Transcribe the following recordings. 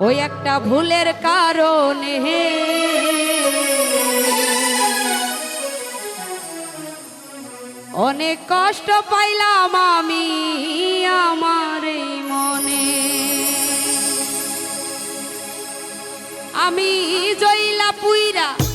ওই একটা ভুলের কারণে। অনেক কষ্ট পাইলাম আমি আমার মনে। আমি জইলা পুইরা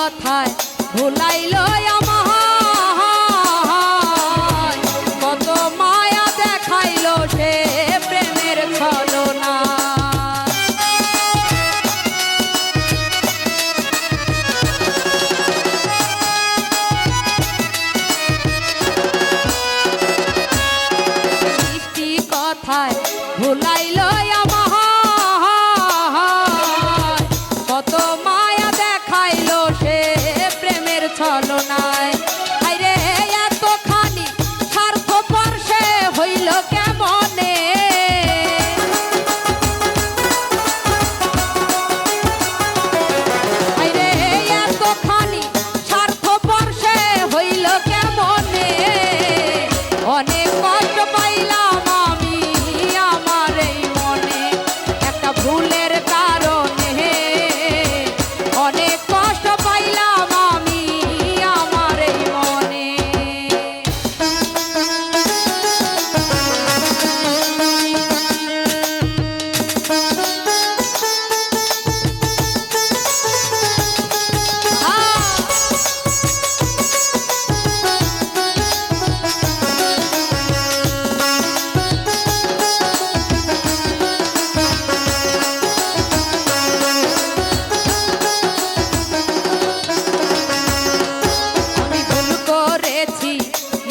কথায় ভুলাইল কত মায়া দেখাইল সে প্রেমের ছলনা। কথায় ভুলাইল আমার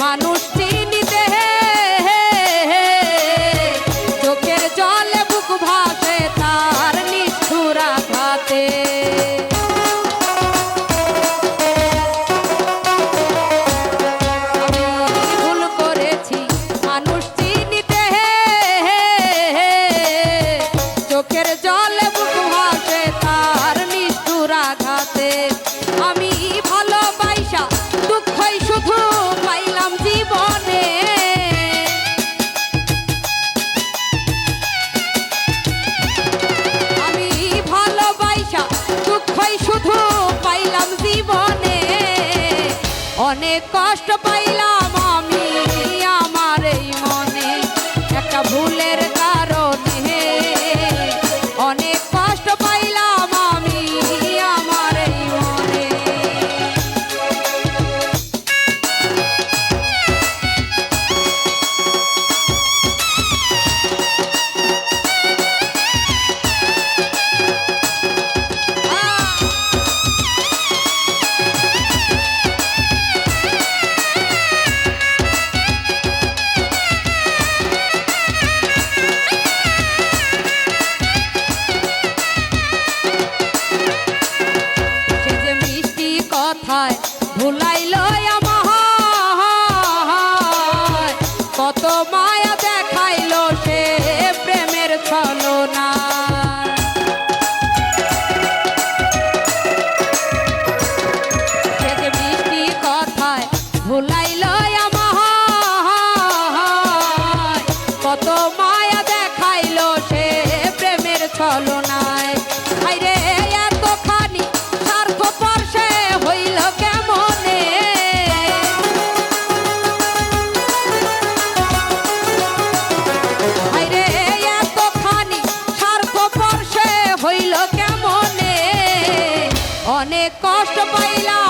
মানুষ কষ্ট অনেক কষ্ট পাইলাম।